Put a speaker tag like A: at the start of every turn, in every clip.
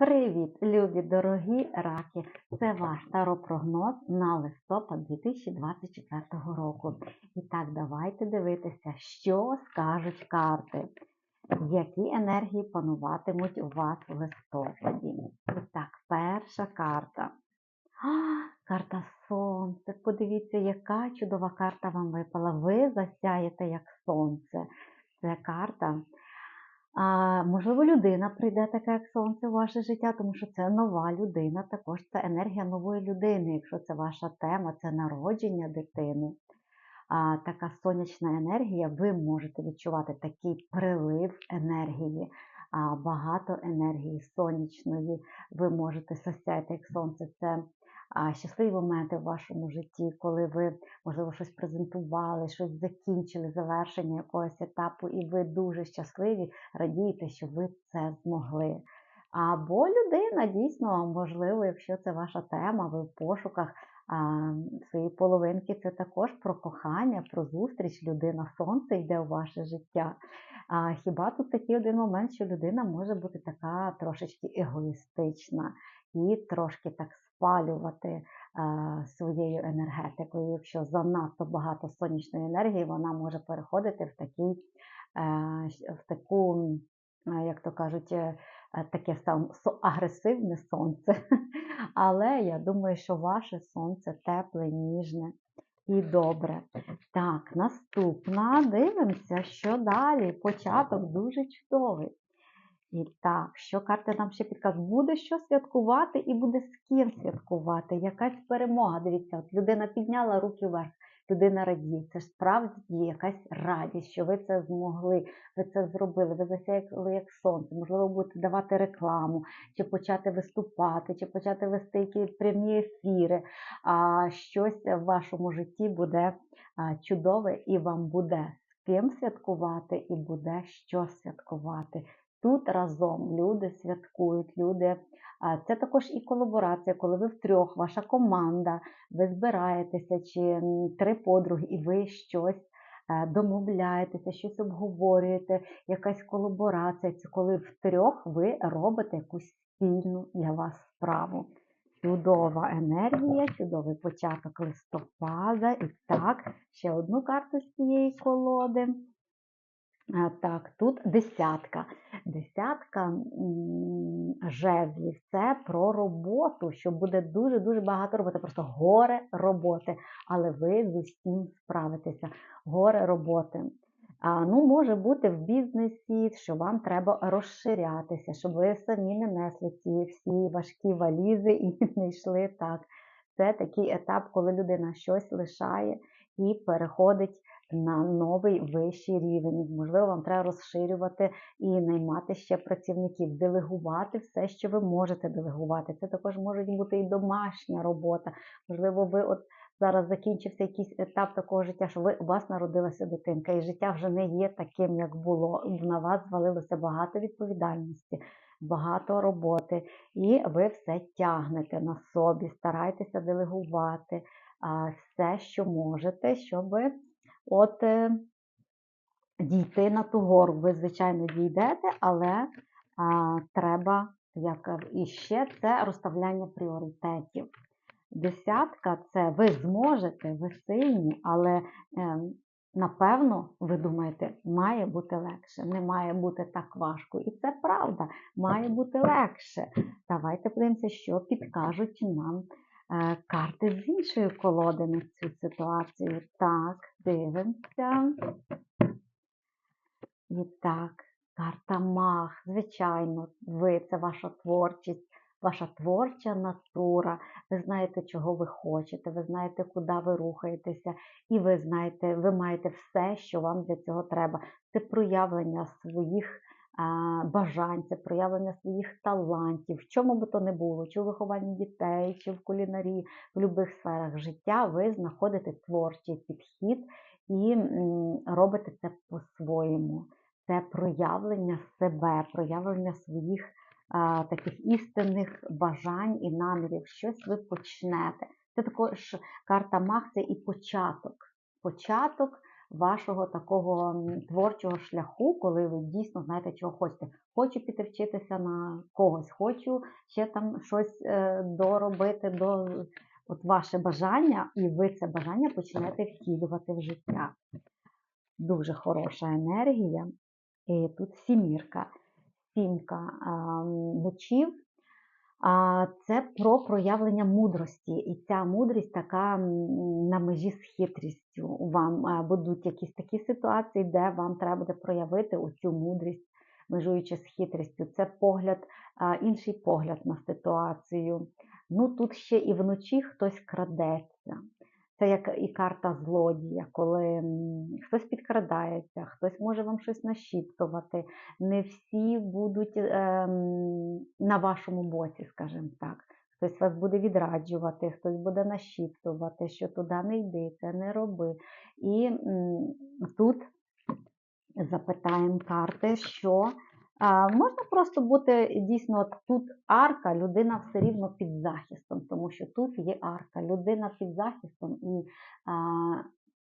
A: Привіт, любі дорогі раки! Це ваш таропрогноз на листопад 2024 року. І так, давайте дивитися, що скажуть карти, які енергії пануватимуть у вас в листопаді. І так, перша карта. А, карта Сонце. Подивіться, яка чудова карта вам випала. Ви засяєте як сонце. Це карта. А, Можливо, людина прийде така, як сонце в ваше життя, тому що це нова людина, також це енергія нової людини. Якщо це ваша тема, це народження дитини. А, Така сонячна енергія, ви можете відчувати такий прилив енергії, а, багато енергії сонячної. Ви можете сосяти, як сонце. Це щасливі моменти в вашому житті, коли ви, можливо, щось презентували, щось закінчили, завершення якогось етапу, і ви дуже щасливі, радієте, що ви це змогли. Або людина дійсно, можливо, якщо це ваша тема, ви в пошуках а, своєї половинки, це також про кохання, про зустріч, людина, сонце йде у ваше життя. А хіба тут такий один момент, що людина може бути така трошечки егоїстична і трошки так спалювати а, своєю енергетикою. Якщо занадто багато сонячної енергії, вона може переходити в такий, а, в таку, а, як то кажуть, е, таке сам агресивне сонце. Але я думаю, що ваше сонце тепле, ніжне і добре. Так, наступна. Дивимося, що далі. Початок дуже чудовий. І так, що карти нам ще підказують? Буде що святкувати і буде з ким святкувати. Якась перемога. Дивіться, от людина підняла руки вверх, людина радіє. Це ж справді якась радість, що ви це змогли, ви це зробили, ви засяяли як сонце. Можливо, будете давати рекламу, чи почати виступати, чи почати вести якісь прямі ефіри. А щось в вашому житті буде чудове і вам буде ким святкувати, і буде що святкувати. Тут разом люди святкують, люди. Це також і колаборація, коли ви втрьох, ваша команда, ви збираєтеся чи три подруги, і ви щось е, домовляєтеся, щось обговорюєте, якась колаборація. Це коли втрьох ви робите якусь спільну для вас справу. Чудова енергія, чудовий початок листопада. І так, ще одну карту з цієї колоди. Так, тут десятка. Десятка жезлів це про роботу, що буде дуже-дуже багато роботи, просто горе роботи, але ви з усім справитеся. Горе роботи. А, Ну, Може бути в бізнесі, що вам треба розширятися, щоб ви самі не несли ці всі важкі валізи і не йшли так. Це такий етап, коли людина щось лишає і переходить на новий вищий рівень. Можливо, вам треба розширювати і наймати ще працівників, делегувати все, що ви можете делегувати. Це також може бути і домашня робота. Можливо, ви от зараз закінчився якийсь етап такого життя, що ви у вас народилася дитинка, і життя вже не є таким, як було. На вас звалилося багато відповідальності. Багато роботи, і ви все тягнете на собі, старайтеся делегувати а, все, що можете, щоб от е, дійти на ту гору. Ви, звичайно, дійдете, але а, треба, як і ще, це розставляння пріоритетів. Десятка це ви зможете, ви сильні, але е, напевно, ви думаєте, має бути легше, не має бути так важко. І це правда, має бути легше. Давайте подивимося, що підкажуть нам карти з іншої колоди на цю ситуацію. Так, дивимося. І так, карта Мах. Звичайно, ви це ваша творчість, ваша творча натура. Ви знаєте, чого ви хочете, ви знаєте, куди ви рухаєтеся, і ви знаєте, ви маєте все, що вам для цього треба. Це проявлення своїх бажань, це проявлення своїх талантів, в чому би то не було, чи у вихованні дітей, чи в кулінарії, в будь-яких сферах життя, ви знаходите творчий підхід і робите це по-своєму. Це проявлення себе, проявлення своїх а, таких істинних бажань і намірів. Щось ви почнете. Це також карта Мах це і початок. Початок вашого такого творчого шляху, коли ви дійсно знаєте, чого хочете. Хочу піти вчитися на когось, хочу ще там щось е, доробити до от ваше бажання, і ви це бажання почнете втілювати в життя. Дуже хороша енергія. І тут сімірка. Сімка мечів. Це про проявлення мудрості. І ця мудрість така на межі з хитрістю. Вам будуть якісь такі ситуації, де вам треба буде проявити оцю мудрість, межуючи з хитрістю. Це погляд, інший погляд на ситуацію. Ну тут ще і вночі хтось крадеться. Це як і карта злодія, коли хтось підкрадається, хтось може вам щось нашіптувати. Не всі будуть ем, на вашому боці, скажімо так. Хтось вас буде відраджувати, хтось буде нашіптувати, що туди не йди, це не роби. І м, тут запитаємо карти, що можна просто бути дійсно тут арка, людина все рівно під захистом, тому що тут є арка, людина під захистом, і а,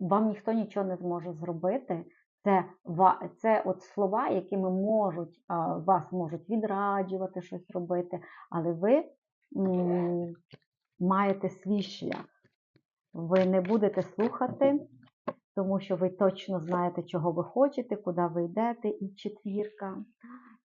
A: вам ніхто нічого не зможе зробити. Це, це от слова, якими можуть, а, вас можуть відраджувати щось робити, але ви м, маєте свій шлях. Ви не будете слухати, тому що ви точно знаєте, чого ви хочете, куди ви йдете. І четвірка.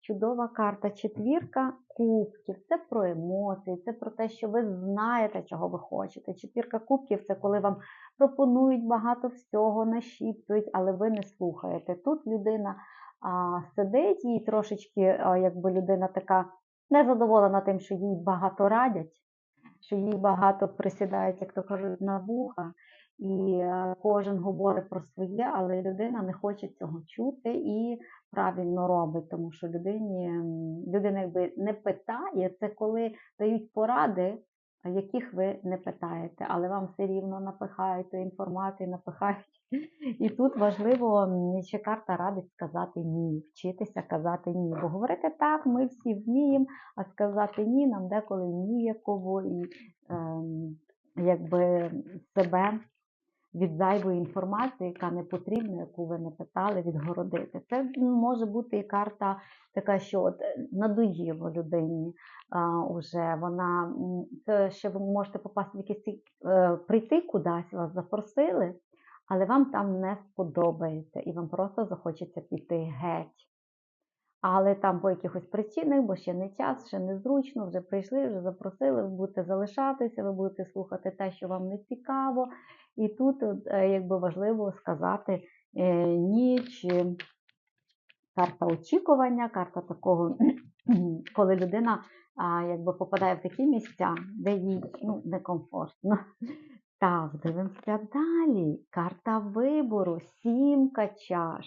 A: Чудова карта четвірка кубків. Це про емоції, це про те, що ви знаєте, чого ви хочете. Четвірка кубків це коли вам пропонують багато всього, нашіптують, але ви не слухаєте. Тут людина а, сидить, їй трошечки, а, якби людина така незадоволена тим, що їй багато радять, що їй багато присідають, як то кажуть, на вуха. І е, кожен говорить про своє, але людина не хоче цього чути і правильно робить, тому що людині людина якби не питає, це коли дають поради, яких ви не питаєте, але вам все рівно напихають ту інформацію, напихають. І тут важливо ще карта радить сказати ні, вчитися казати ні. Бо говорити так, ми всі вміємо, а сказати ні нам деколи ніяково і ем, якби себе від зайвої інформації, яка не потрібна, яку ви не питали, відгородити. Це може бути і карта така, що от е, надоїло людині а, уже. Вона це ще ви можете попасти в цей, е, прийти кудись, вас запросили, але вам там не сподобається, і вам просто захочеться піти геть. Але там по якихось причинах, бо ще не час, ще незручно, вже прийшли, вже запросили, ви будете залишатися, ви будете слухати те, що вам не цікаво. І тут е, якби важливо сказати е, ні, чи карта очікування, карта такого, коли людина якби попадає в такі місця, де їй ну, некомфортно. Так, дивимося далі. Карта вибору, сімка чаш.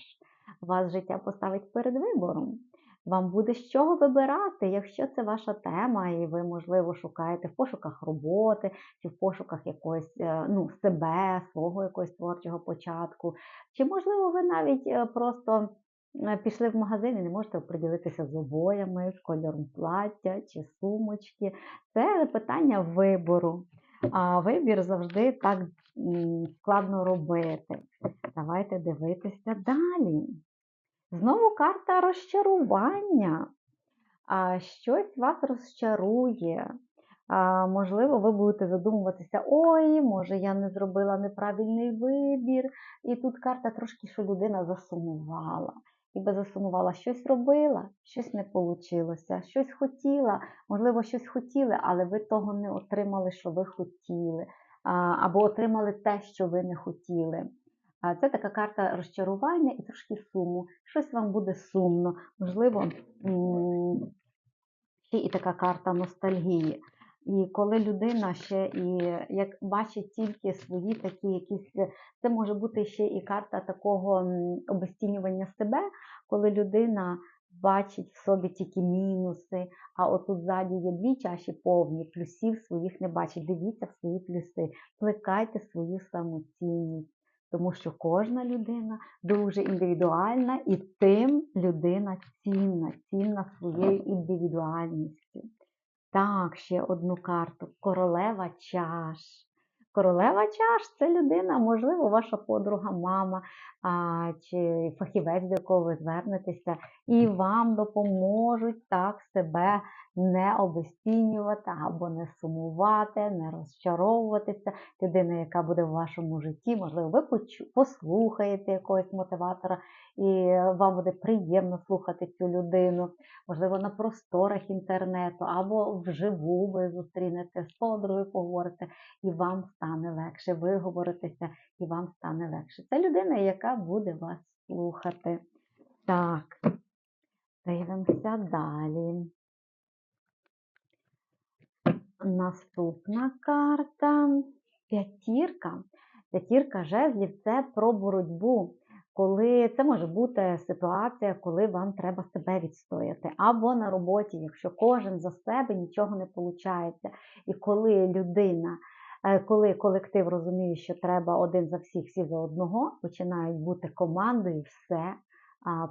A: Вас життя поставить перед вибором. Вам буде з чого вибирати, якщо це ваша тема, і ви, можливо, шукаєте в пошуках роботи чи в пошуках якогось е, ну, себе, свого якогось творчого початку. Чи, можливо, ви навіть е, просто е, пішли в магазин і не можете оприділитися з обоями, з кольором плаття чи сумочки. Це питання вибору. А вибір завжди так складно робити. Давайте дивитися далі. Знову карта розчарування. Щось вас розчарує. Можливо, ви будете задумуватися, ой, може, я не зробила неправильний вибір. І тут карта трошки, що людина засумувала. Ніби засумувала, щось робила, щось не вийшло, щось хотіла, можливо, щось хотіли, але ви того не отримали, що ви хотіли, або отримали те, що ви не хотіли. Це така карта розчарування і трошки суму. Щось вам буде сумно. Можливо, ще і така карта ностальгії. І коли людина ще і як бачить тільки свої такі якісь, це може бути ще і карта такого м, обесцінювання себе, коли людина бачить в собі тільки мінуси, а отут ззаді є дві чаші повні, плюсів своїх не бачить. Дивіться в свої плюси, плекайте свою самоцінність тому що кожна людина дуже індивідуальна, і тим людина цінна, цінна своєю індивідуальністю. Так, ще одну карту. Королева чаш. Королева чаш це людина, можливо, ваша подруга, мама чи фахівець, до якого ви звернетеся, і вам допоможуть так себе не обесцінювати або не сумувати, не розчаровуватися. Людина, яка буде в вашому житті, можливо, ви послухаєте якогось мотиватора, і вам буде приємно слухати цю людину. Можливо, на просторах інтернету або вживу ви зустрінете з подругою, поговорите, і вам стане легше виговоритися, і вам стане легше. Це людина, яка буде вас слухати. Так, дивимося далі. Наступна карта п'ятірка. П'ятірка жезлів це про боротьбу. Коли це може бути ситуація, коли вам треба себе відстояти, або на роботі, якщо кожен за себе нічого не виходить. І коли людина, коли колектив розуміє, що треба один за всіх, всі за одного, починають бути командою, все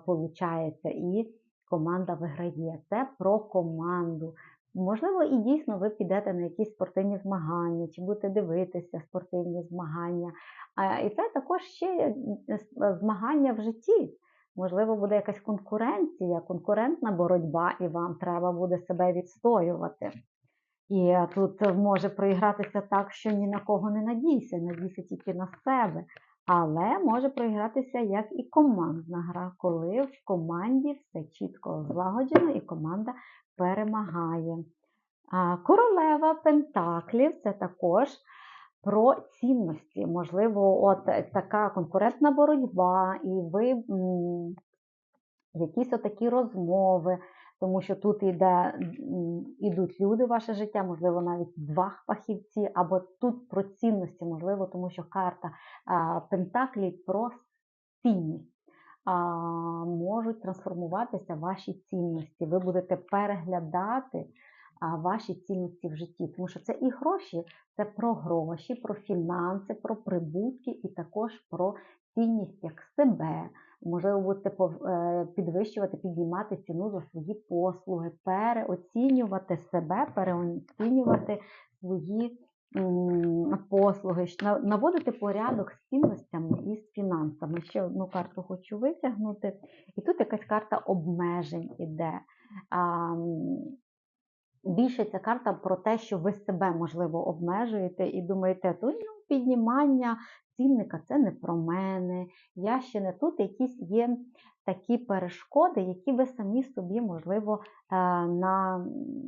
A: виходить, і команда виграє. Це про команду. Можливо, і дійсно ви підете на якісь спортивні змагання, чи будете дивитися спортивні змагання. І це також ще е, змагання в житті. Можливо, буде якась конкуренція, конкурентна боротьба, і вам треба буде себе відстоювати. І тут може проігратися так, що ні на кого не надійся, надійся тільки на себе. Але може проігратися як і командна гра, коли в команді все чітко злагоджено і команда перемагає. Королева Пентаклів це також про цінності. Можливо, от така конкурентна боротьба, і ви якісь отакі розмови, тому що тут іде, ідуть люди в ваше життя, можливо, навіть два фахівці, або тут про цінності, можливо, тому що карта а, Пентаклі про цінність. А, можуть трансформуватися ваші цінності. Ви будете переглядати а, ваші цінності в житті, тому що це і гроші, це про гроші, про фінанси, про прибутки і також про цінність як себе. Можливо, будете е, підвищувати, підіймати ціну за свої послуги, переоцінювати себе, переоцінювати свої послуги, наводити порядок з цінностями і з фінансами. Ще одну карту хочу витягнути. І тут якась карта обмежень іде. Більше ця карта про те, що ви себе, можливо, обмежуєте і думаєте, то ну, піднімання цінника це не про мене. Я ще не тут. Якісь є такі перешкоди, які ви самі собі, можливо, е, на,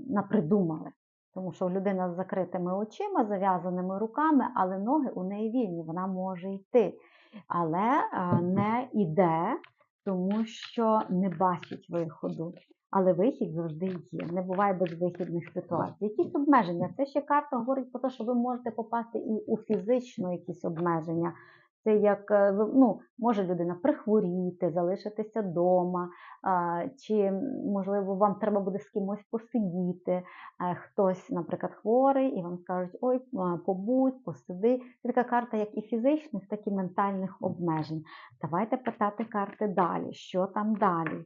A: напридумали. Тому що людина з закритими очима, зав'язаними руками, але ноги у неї вільні, вона може йти. Але е, не йде, тому що не бачить виходу. Але вихід завжди є. Не буває безвихідних ситуацій. Якісь обмеження. Це ще карта говорить про те, що ви можете попасти і у фізичну якісь обмеження. Це як е, ну, може людина прихворіти, залишитися вдома, чи, можливо, вам треба буде з кимось посидіти. Е, хтось, наприклад, хворий, і вам скажуть, ой, побудь, посиди. Це така карта, як і фізичних, так і ментальних обмежень. Давайте питати карти далі. Що там далі?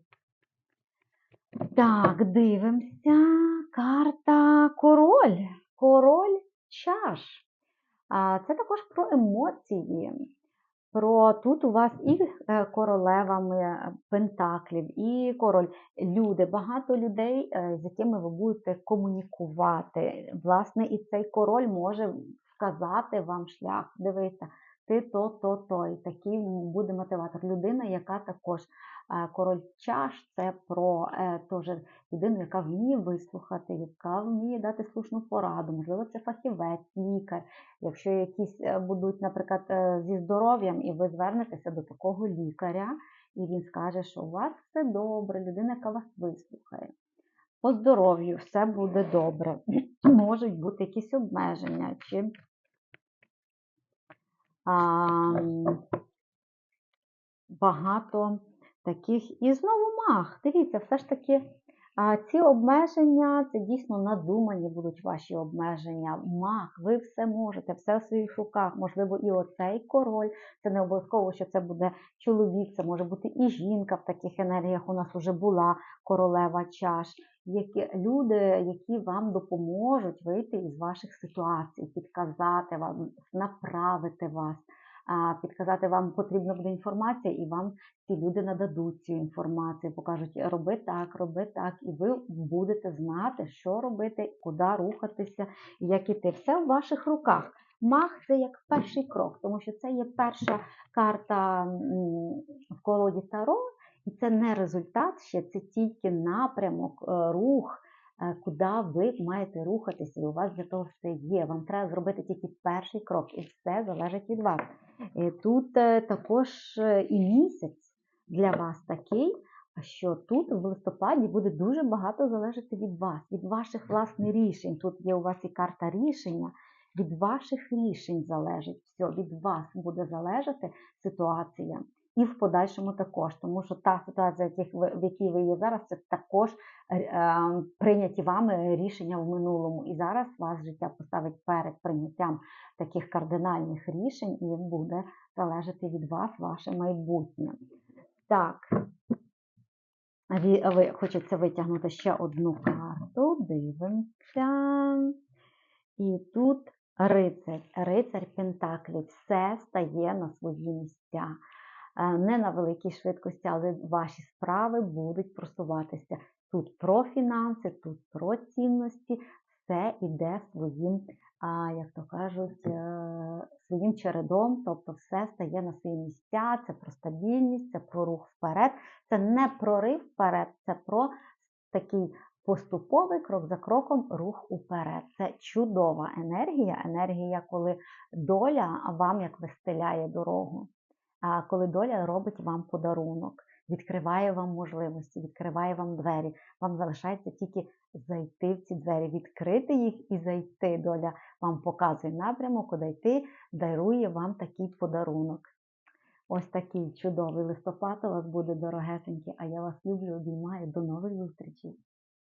A: Так, дивимося. Карта король. Король чаш. Це також про емоції. Про тут у вас і е, королевами пентаклів, і король. Люди, багато людей, е, з якими ви будете комунікувати. Власне, і цей король може вказати вам шлях. Дивися, ти то, то, то. І такий буде мотиватор. Людина, яка також король чаш, це про е, теж людину, яка вміє вислухати, яка вміє дати слушну пораду. Можливо, це фахівець, лікар. Якщо якісь е, будуть, наприклад, е, зі здоров'ям, і ви звернетеся до такого лікаря, і він скаже, що у вас все добре, людина, яка вас вислухає. По здоров'ю все буде добре. Можуть бути якісь обмеження. чи багато таких. І знову мах. Дивіться, все ж таки а, ці обмеження це дійсно надумані будуть ваші обмеження. Мах, ви все можете, все в своїх руках. Можливо, і оцей король. Це не обов'язково, що це буде чоловік, це може бути і жінка в таких енергіях. У нас вже була королева чаш. Які, люди, які вам допоможуть вийти із ваших ситуацій, підказати вам, направити вас, підказати вам потрібна буде інформація, і вам ці люди нададуть цю інформацію, покажуть, роби так, роби так, і ви будете знати, що робити, куди рухатися, як іти. Все в ваших руках. Мах це як перший крок, тому що це є перша карта в колоді Таро, і це не результат ще, це тільки напрямок, е, рух, е, куди ви маєте рухатися. І у вас для того все є. Вам треба зробити тільки перший крок, і все залежить від вас. Е, Тут також і місяць для вас такий, що тут в листопаді буде дуже багато залежати від вас, від ваших власних рішень. Тут є у вас і карта рішення. Від ваших рішень залежить все, від вас буде залежати ситуація. І в подальшому також, тому що та ситуація, в якій ви є зараз, це також е, е, прийняті вами рішення в минулому. І зараз вас життя поставить перед прийняттям таких кардинальних рішень, і буде залежати від вас ваше майбутнє. Так, ви, хочеться витягнути ще одну карту. Дивимося. І тут рицарь, рицарь Пентаклів. Все стає на свої місця. Е, Не на великій швидкості, але ваші справи будуть просуватися. Тут про фінанси, тут про цінності, все іде своїм, як то кажуть, е, своїм чередом, тобто все стає на свої місця. Це про стабільність, це про рух вперед. Це не прорив вперед, це про такий поступовий крок за кроком рух уперед. Це чудова енергія, енергія, коли доля вам як вистеляє дорогу, коли доля робить вам подарунок, відкриває вам можливості, відкриває вам двері. Вам залишається тільки зайти в ці двері, відкрити їх і зайти. Доля вам показує напрямок, куди йти, дарує вам такий подарунок. Ось такий чудовий листопад у вас буде дорогесенький, а я вас люблю, обіймаю. До нових зустрічей!